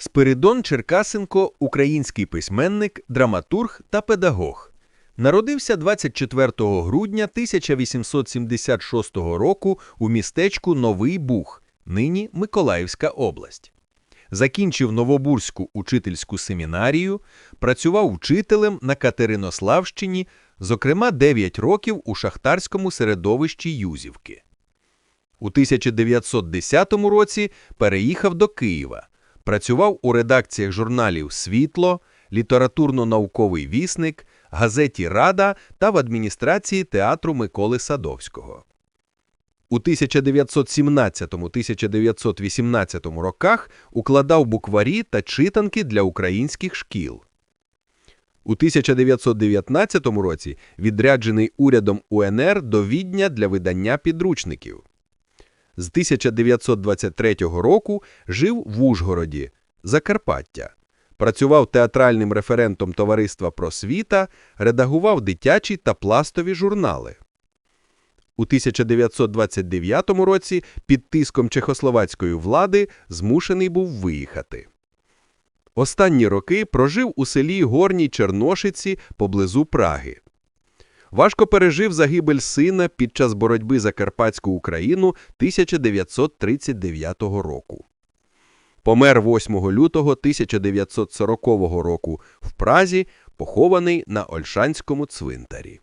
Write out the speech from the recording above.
Спиридон Черкасенко – український письменник, драматург та педагог. Народився 24 грудня 1876 року у містечку Новий Буг, нині Миколаївська область. Закінчив Новобурську учительську семінарію, працював вчителем на Катеринославщині, зокрема 9 років у шахтарському середовищі Юзівки. У 1910 році переїхав до Києва. Працював у редакціях журналів «Світло», «Літературно-науковий вісник», газеті «Рада» та в адміністрації театру Миколи Садовського. У 1917-1918 роках укладав букварі та читанки для українських шкіл. У 1919 році відряджений урядом УНР до Відня для видання підручників. З 1923 року жив в Ужгороді, Закарпаття. Працював театральним референтом Товариства Просвіта, редагував дитячі та пластові журнали. У 1929 році під тиском чехословацької влади змушений був виїхати. Останні роки прожив у селі Горній Черношиці поблизу Праги. Важко пережив загибель сина під час боротьби за Карпатську Україну 1939 року. Помер 8 лютого 1940 року в Празі, похований на Ольшанському цвинтарі.